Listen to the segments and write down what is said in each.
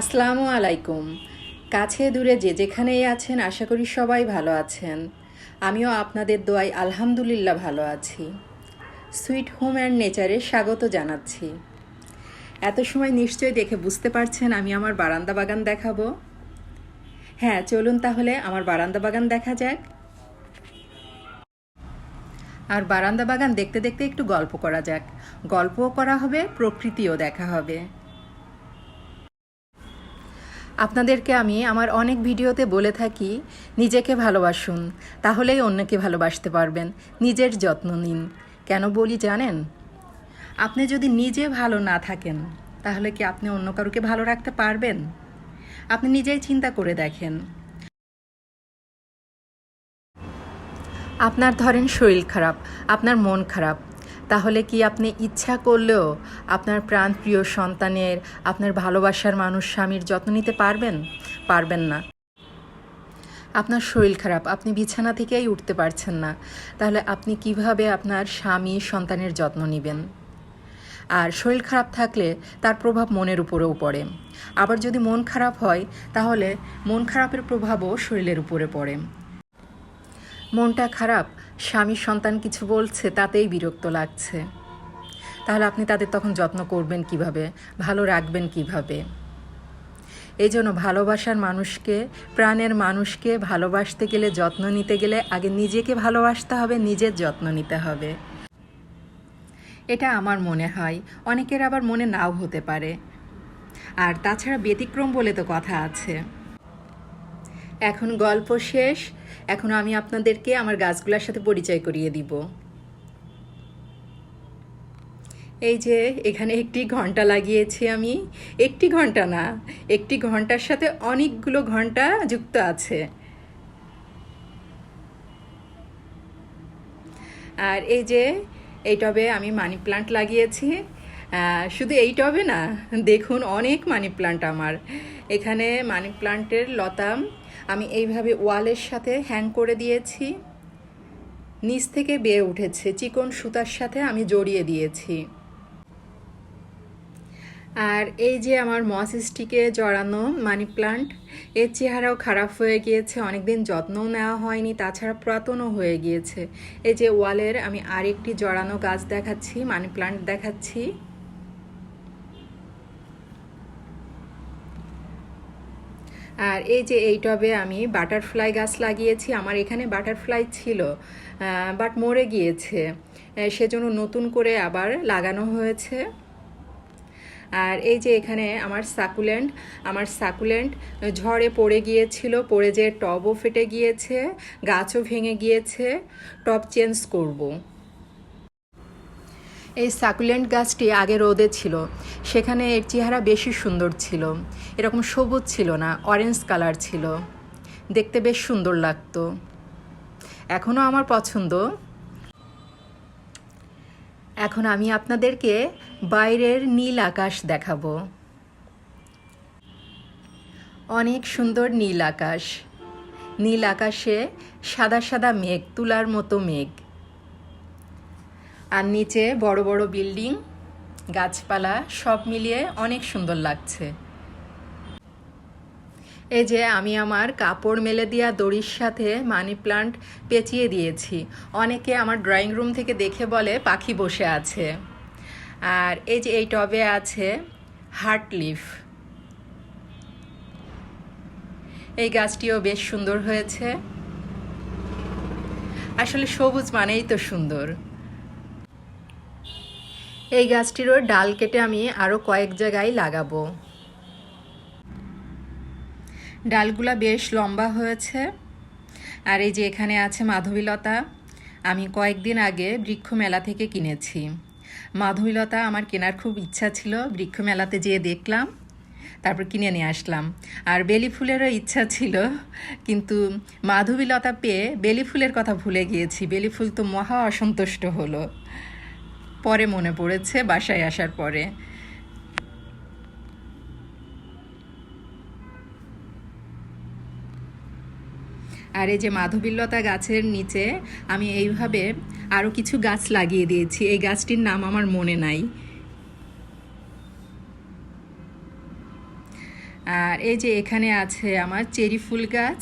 আসসালামু আলাইকুম। কাছে দূরে যে যেখানেই আছেন, আশা করি সবাই ভালো আছেন। আমিও আপনাদের দোয়াই আলহামদুলিল্লাহ ভালো আছি। সুইট হোম অ্যান্ড নেচারে স্বাগত জানাচ্ছি। এত সময় নিশ্চয়ই দেখে বুঝতে পারছেন আমি আমার বারান্দা বাগান দেখাবো। হ্যাঁ চলুন তাহলে আমার বারান্দা বাগান দেখা যাক। আর বারান্দা বাগান দেখতে দেখতে একটু গল্প করা যাক। গল্পও করা হবে, প্রকৃতিও দেখা হবে। আপনাদেরকে আমি আমার অনেক ভিডিওতে বলে থাকি, নিজেকে ভালোবাসুন, তাহলেই অন্যকে ভালোবাসতে পারবেন। নিজের যত্ন নিন। কেন বলি জানেন? আপনি যদি নিজে ভালো না থাকেন, তাহলে কি আপনি অন্য কারোকে ভালো রাখতে পারবেন? আপনি নিজেই চিন্তা করে দেখেন। আপনার ধরেন শরীর খারাপ, আপনার মন খারাপ তাহলে কি আপনি ইচ্ছা করলেও আপনার প্রাণপ্রিয় সন্তানের, আপনার ভালোবাসার মানুষ স্বামীর যত্ন নিতে পারবেন? পারবেন না। আপনার শরীর খারাপ, আপনি বিছানা থেকেই উঠতে পারছেন না। তাহলে আপনি কীভাবে আপনার স্বামী সন্তানের যত্ন নেবেন? আর শরীর খারাপ থাকলে তার প্রভাব মনের উপরেও পড়ে। আবার যদি মন খারাপ হয়, তাহলে মন খারাপের প্রভাবও শরীরের উপরে পড়ে। মনটা খারাপ স্বামী সন্তান কিছু বলছে, তাতেই বিরক্ত লাগছে। তাহলে আপনি তাদের তখন যত্ন করবেন কীভাবে? ভালো রাখবেন কীভাবে? এই জন্য ভালোবাসার মানুষকে, প্রাণের মানুষকে ভালোবাসতে গেলে যত্ন নিতে গেলে আগে নিজেকে ভালোবাসতে হবে, নিজের যত্ন নিতে হবে। এটা আমার মনে হয়। অনেকের আবার মনে নাও হতে পারে। আর তাছাড়া ব্যতিক্রম বলে তো কথা আছে। এখন গল্প শেষ। এখন আমি আপনাদেরকে আমার গাছগুলোর সাথে পরিচয় করিয়ে দিব। এই যে, এখানে একটি ঘণ্টা লাগিয়েছি আমি। একটি ঘণ্টা না, একটি ঘণ্টার সাথে অনেকগুলো ঘণ্টা যুক্ত আছে। আর এই যে, এই টবে আমি মানি প্লান্ট লাগিয়েছি। শুধু এই টবে না, দেখুন অনেক মানি প্লান্ট আমার। এখানে মানি প্লান্টের লতাম আমি এইভাবে ওয়ালের সাথে হ্যাং করে দিয়েছি। নিচ থেকে বেয়ে উঠেছে। চিকন সুতার সাথে আমি জড়িয়ে দিয়েছি। আর এই যে আমার মস স্টিকে জড়ানো মানি প্লান্ট এর চেহারাও খারাপ হয়ে গিয়েছে। অনেকদিন যত্নও নেওয়া হয়নি, তাছাড়া পুরাতনও হয়ে গিয়েছে। এই যে ওয়ালের আমি আরেকটি জড়ানো গাছ দেখাচ্ছি মানি প্লান্ট দেখাচ্ছি। আর এই যে এই টবে আমি বাটারফ্লাই গাছ লাগিয়েছি, আমার এখানে বাটারফ্লাই ছিল বাট মরে গিয়েছে। সেজন্য নতুন করে আবার লাগানো হয়েছে। আর এই যে এখানে আমার সাকুলেন্ট আমার সাকুলেন্ট ঝড়ে পড়ে গিয়েছিল, পড়ে যে টবও ফেটে গিয়েছে, গাছও ভেঙে গিয়েছে। টব চেঞ্জ করব। এই সাকুলেন্ট গাছটি আগে রোদে ছিল। সেখানে এর চেহারা বেশি সুন্দর ছিল। এরকম সবুজ ছিল না অরেঞ্জ কালার ছিল। দেখতে বেশ সুন্দর লাগতো। এখনও আমার পছন্দ। এখন আমি আপনাদেরকে বাইরের নীল আকাশ দেখাবো। অনেক সুন্দর নীল আকাশ। নীল আকাশে সাদা সাদা মেঘ, তুলার মতো মেঘ। আর নিচে বড় বড় বিল্ডিং, গাছপালা, সব মিলিয়ে অনেক সুন্দর লাগছে। এই যে আমি আমার কাপড় মেলে দেওয়া দড়ির সাথে মানি প্লান্ট পেঁচিয়ে দিয়েছি। অনেকে আমার ড্রয়িং রুম থেকে দেখে বলে পাখি বসে আছে। আর এই যে এই টবে আছে হার্ট লিফ। এই গাছটিও বেশ সুন্দর হয়েছে। আসলে সবুজ মানেই তো সুন্দর। এই গাছটিরও ডাল কেটে আমি আরও কয়েক জায়গায় লাগাবো। ডালগুলা বেশ লম্বা হয়েছে। আর এই যে এখানে আছে মাধবীলতা, আমি কয়েকদিন আগে বৃক্ষ মেলা থেকে কিনেছি। মাধবীলতা আমার কেনার খুব ইচ্ছা ছিল, বৃক্ষ মেলাতে যেয়ে দেখলাম, তারপর কিনে নিয়ে আসলাম। আর বেলি ফুলেরও ইচ্ছা ছিল, কিন্তু মাধবীলতা পেয়ে বেলি ফুলের কথা ভুলে গিয়েছি। বেলি ফুল তো মহা অসন্তুষ্ট হলো। পরে মনে পড়েছে, বাসায় আসার পরে। আর এই যে মাধবীলতা গাছের নিচে আমি এইভাবে আরও কিছু গাছ লাগিয়ে দিয়েছি। এই গাছটির নাম আমার মনে নাই। আর এই যে এখানে আছে আমার চেরি ফুল গাছ।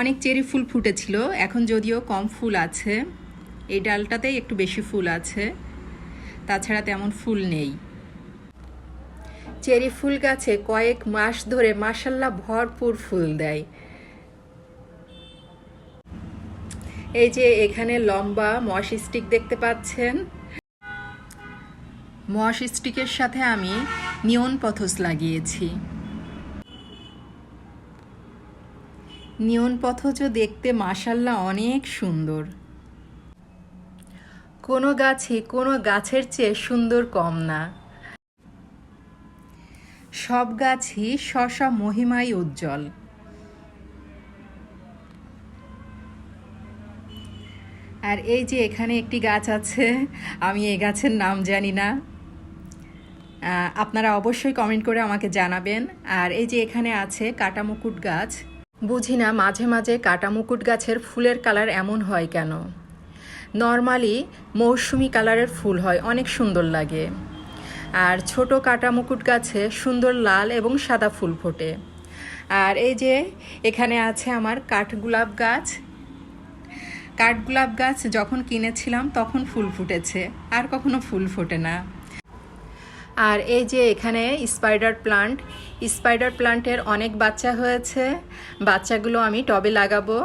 অনেক চেরি ফুল ফুটেছিল, এখন যদিও কম ফুল আছে। এই ডালটাতেই একটু বেশি ফুল আছে। তাছাড়া তেমন ফুল নেই। চেরি ফুল গাছে কয়েক মাস ধরে মাসাল্লাহ ভরপুর ফুল দেয়। এই যে এখানে লম্বা মশ স্টিক দেখতে পাচ্ছেন। মশ স্টিকের সাথে আমি নিয়ন পথস লাগিয়েছি। নিয়ন পথজ দেখতে মাসাল্লাহ অনেক সুন্দর। কোনো গাছই কোনো গাছের চেয়ে সুন্দর কম না। সব গাছই স্ব মহিমায় উজ্জ্বল। আর এই যে এখানে একটি গাছ আছে, আমি এই গাছের নাম জানি না। আপনারা অবশ্যই কমেন্ট করে আমাকে জানাবেন। আর এই যে এখানে আছে কাটামুকুট গাছ। বুঝি না, মাঝে মাঝে কাটামুকুট গাছের ফুলের কালার এমন হয় কেন? নর্মালি মৌসুমি কালারের ফুল হয়, অনেক সুন্দর লাগে। আর ছোট কাটা মুকুট গাছে সুন্দর লাল এবং সাদা ফুল ফোটে। আর এই যে এখানে আছে আমার কাঠগোলাপ গাছ। কাঠগোলাপ গাছ যখন কিনেছিলাম তখন ফুল ফুটেছে, আর কখনো ফুল ফোটে না। আর এই যে এখানে স্পাইডার প্লান্ট, স্পাইডার প্লান্টের অনেক বাচ্চা হয়েছে। বাচ্চাগুলো আমি টবে লাগাবো।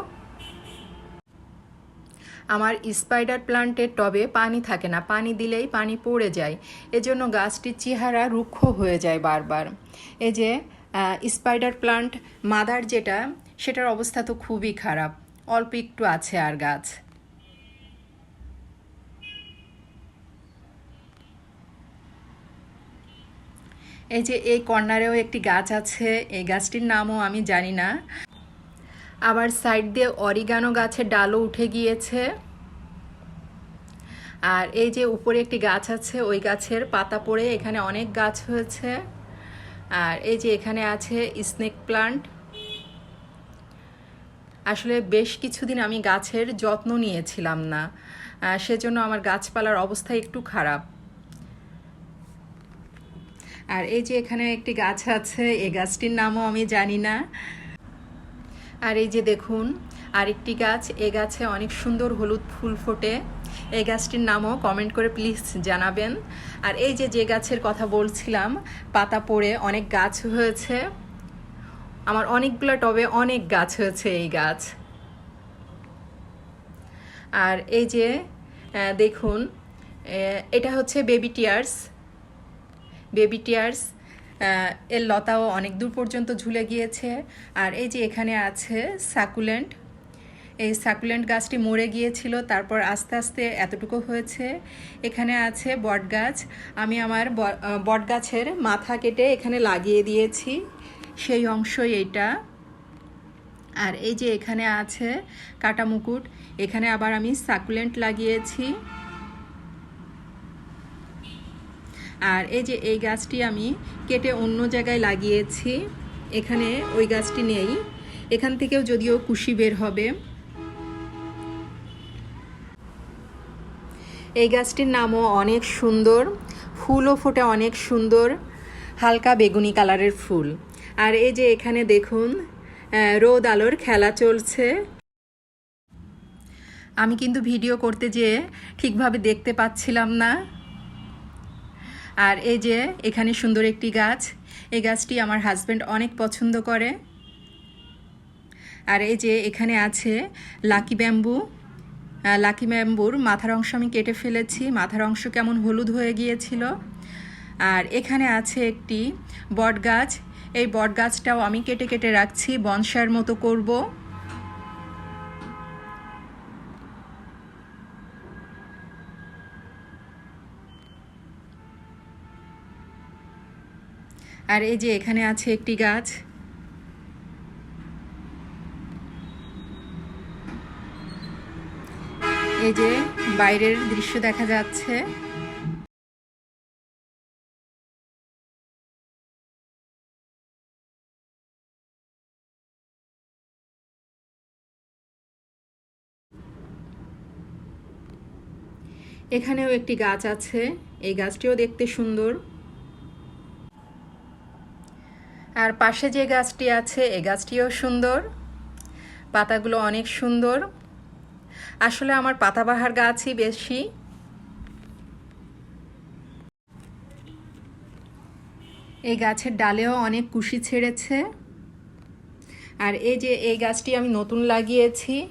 আমার স্পাইডার প্লান্টের টবে পানি থাকে না, পানি দিলেই পানি পড়ে যায়। এজন্য গাছটির চেহারা রুক্ষ হয়ে যায় বারবার। এই যে স্পাইডার প্লান্ট, মাদার যেটা, সেটার অবস্থা তো খুবই খারাপ। অল্প একটু আছে আর গাছ। এই যে, এই কর্নারেও একটি গাছ আছে, এই গাছটির নামও আমি জানি না। আবার সাইড দিয়ে অরিগানো গাছের ডালও উঠে গিয়েছে। আর এই যে উপরে একটি গাছ আছে, ওই গাছের পাতা পড়ে এখানে অনেক গাছ হয়েছে। আর এই যে এখানে আছে স্নেক প্লান্ট। আসলে বেশ কিছুদিন আমি গাছের যত্ন নিয়েছিলাম না। সেজন্য আমার গাছপালার অবস্থা একটু খারাপ। আর এই যে এখানে একটি গাছ আছে এই গাছটির নামও আমি জানি না। আর এই যে দেখুন, আরেকটি গাছ, এ গাছে অনেক সুন্দর হলুদ ফুল ফোটে। এই গাছটির নামও কমেন্ট করে প্লিজ জানাবেন। আর এই যে যে গাছের কথা বলছিলাম, পাতা পড়ে অনেক গাছ হয়েছে। আমার অনেকগুলো টবে অনেক গাছ হয়েছে এই গাছ। আর এই যে দেখুন এটা হচ্ছে বেবি টিয়ার্স। বেবি টিয়ার্স এর লতাও অনেক দূর পর্যন্ত ঝুলে গিয়েছে। আর এই যে এখানে আছে সাকুলেন্ট। এই সাকুলেন্ট গাছটি মরে গিয়েছিল, তারপর আস্তে আস্তে এতটুকু হয়েছে। এখানে আছে বট গাছ আমি আমার বট গাছের মাথা কেটে এখানে লাগিয়ে দিয়েছি। সেই অংশই এইটা। আর এই যে এখানে আছে কাটা মুকুট। এখানে আবার আমি সাকুলেন্ট লাগিয়েছি। আর এই যে এই গাছটি আমি কেটে অন্য জায়গায় লাগিয়েছি, এখানে ওই গাছটি নেই। এখান থেকেও যদিও কুশি বের হবে। এই গাছটির নামও অনেক সুন্দর, ফুলও ফোটে অনেক সুন্দর, হালকা বেগুনি কালারের ফুল। আর এই যে এখানে দেখুন রোদ আলোর খেলা চলছে। আমি কিন্তু ভিডিও করতে যেয়ে ঠিকভাবে দেখতে পাচ্ছিলাম না। আর এই যে এখানে সুন্দর একটি গাছ, এই গাছটি আমার হাজব্যান্ড অনেক পছন্দ করে। আর এই যে এখানে আছে লাকি ব্যাম্বু লাকি ব্যাম্বুর মাথার অংশ আমি কেটে ফেলেছি, মাথার অংশ কেমন হলুদ হয়ে গিয়েছিল। আর এখানে আছে একটি বট গাছ এই বট গাছটাও আমি কেটে কেটে রাখছি, বনসার মতো করব। আর এই যে এখানে আছে একটি গাছ। এই যে বাইরের দৃশ্য দেখা যাচ্ছে। এখানেও একটি গাছ আছে। এই গাছটিও দেখতে সুন্দর। আর পাশে যে গাছটি আছে এই গাছটিও সুন্দর। পাতাগুলো অনেক সুন্দর। আসলে আমার পাতাবাহার গাছই বেশি। এই গাছের ডালেও অনেক কুশি ছেড়েছে। আর এই যে, এই গাছটি আমি নতুন লাগিয়েছি।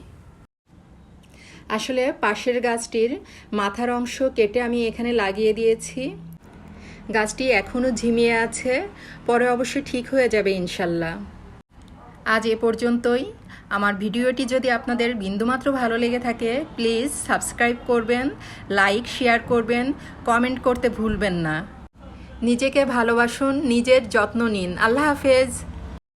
আসলে পাশের গাছটির মাথার অংশ কেটে আমি এখানে লাগিয়ে দিয়েছি। গাছটি এখনও ঝিমিয়ে আছে, পরে অবশ্যই ঠিক হয়ে যাবে ইনশাল্লাহ। আজ এ পর্যন্তই। আমার ভিডিওটি যদি আপনাদের বিন্দুমাত্র ভালো লেগে থাকে, প্লিজ সাবস্ক্রাইব করবেন, লাইক, শেয়ার করবেন, কমেন্ট করতে ভুলবেন না। নিজেকে ভালোবাসুন, নিজের যত্ন নিন। আল্লাহ হাফেজ।